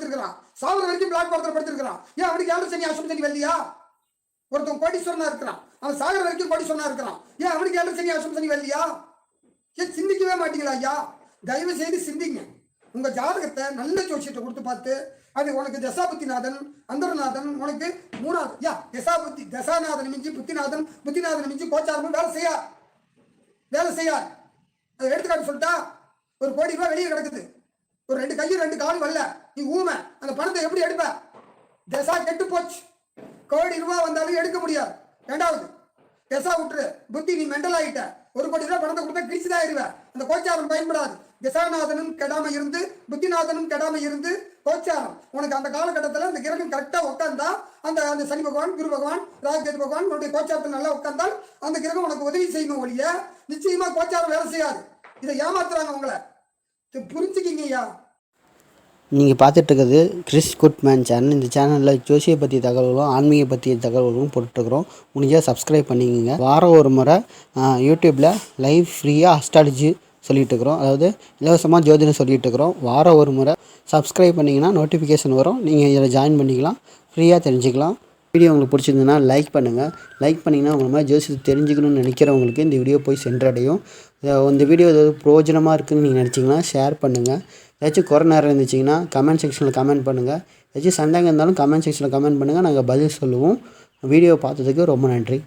படுத்திருக்கிறான் சாவர வரைக்கும் பிளாக் பாரத்தில் படுத்திருக்கிறான் ஏன் அவனுக்கு ஏழரை சனி அசும சனி வரலையா? ஒருத்தன் கோடீஸ்வரனா இருக்கிறான். அவன் சாகர வரைக்கும் கோடீஸ்வரனா இருக்கிறான். ஏன் அவனுக்கு ஏழரை சனி அசும சனி வரலையா? ஏன் சிந்திக்கவே மாட்டீங்களா ஐயா? தயவு செய்து சிந்திங்க. உங்க ஜாதகத்தை நல்ல ஜோசியத்தை கொடுத்து பார்த்து அது உனக்கு தசாபுத்திநாதன் அந்தரநாதன் உனக்கு மூணாவது யா தசாபுத்தி தசாநாதன் மிஞ்சி புத்திநாதன் புத்திநாதன் மிஞ்சி கோச்சாரமும் வேலை செய்யா. வேலை செய்யார் அதை எடுத்துக்காட்டு சொல்லிட்டா ஒரு கோடி ரூபாய் வெளியே கிடக்குது. ஒரு ரெண்டு கையும் ரெண்டு காலும் வரல. நீ ஊமை அந்த பணத்தை எப்படி எடுப்ப? தசா கெட்டு போச்சு. கோடி ரூபாய் வந்தாலும் எடுக்க முடியாது. ரெண்டாவது தசா விட்டுரு புத்தி நீ மெண்டல் ஆகிட்ட ஒரு கோடி ரூபாய் பணத்தை கொடுத்தா கிழிச்சுதான் ஆயிடுவேன் அந்த கோச்சாரம் பயன்படாது. திசாநாதனும் கெடாம இருந்து புத்திநாதனும் கெடாம இருந்து கோச்சாரம். உனக்கு அந்த காலகட்டத்தில் அந்த கிரகம் கரெக்டாக உட்காந்தா அந்த அந்த சனி பகவான் குரு பகவான் ராஜகேது பகவான் உன்னுடைய கோச்சாரத்தில் நல்லா உட்காந்தால் அந்த கிரகம் உனக்கு உதவி செய்யணும் ஒழிய நிச்சயமா கோச்சாரம் வேலை செய்யாது. இதை ஏமாத்துறாங்க உங்களை. புரிஞ்சுக்கிங்க ஐயா நீங்கள் பார்த்துட்டு கிறிஸ் குட்மேன் சேனல் இந்த சேனலில் ஜோசியை பற்றிய தகவல்களும் ஆன்மீக பற்றிய தகவல்களும் போட்டுருக்குறோம் முடிஞ்சால் சப்ஸ்கிரைப் பண்ணிக்கோங்க. வாரம் ஒரு முறை யூடியூப்பில் லைவ் ஃப்ரீயாக அஸ்ட்ராலஜி சொல்லிகிட்ருக்குறோம் அதாவது இலவசமாக ஜோதிடம் சொல்லிகிட்ருக்குறோம் வாரம் ஒரு முறை சப்ஸ்கிரைப் பண்ணிங்கன்னா நோட்டிஃபிகேஷன் வரும். நீங்கள் இதில் ஜாயின் பண்ணிக்கலாம். ஃப்ரீயாக தெரிஞ்சுக்கலாம். வீடியோ உங்களுக்கு பிடிச்சிருந்ததுன்னா லைக் பண்ணுங்கள் லைக் பண்ணிங்கன்னா உங்களை மாதிரி ஜோசியத்தை தெரிஞ்சுக்கணும்னு நினைக்கிறவங்களுக்கு இந்த வீடியோ போய் சென்றடையும். இந்த வீடியோ ஏதாவது பிரயோஜனமாக இருக்குதுன்னு நீங்கள் நினச்சிங்கன்னா ஷேர் பண்ணுங்கள் ஏதாச்சும் குறை நேரம் இருந்துச்சிங்கன்னா கமெண்ட் செக்ஷனில் கமெண்ட் பண்ணுங்கள் ஏதாச்சும் சந்தேகம் இருந்தாலும் கமெண்ட் செக்ஷனில் கமெண்ட் பண்ணுங்கள் நாங்கள் பதில் சொல்லுவோம். வீடியோ பார்த்ததுக்கு ரொம்ப நன்றி.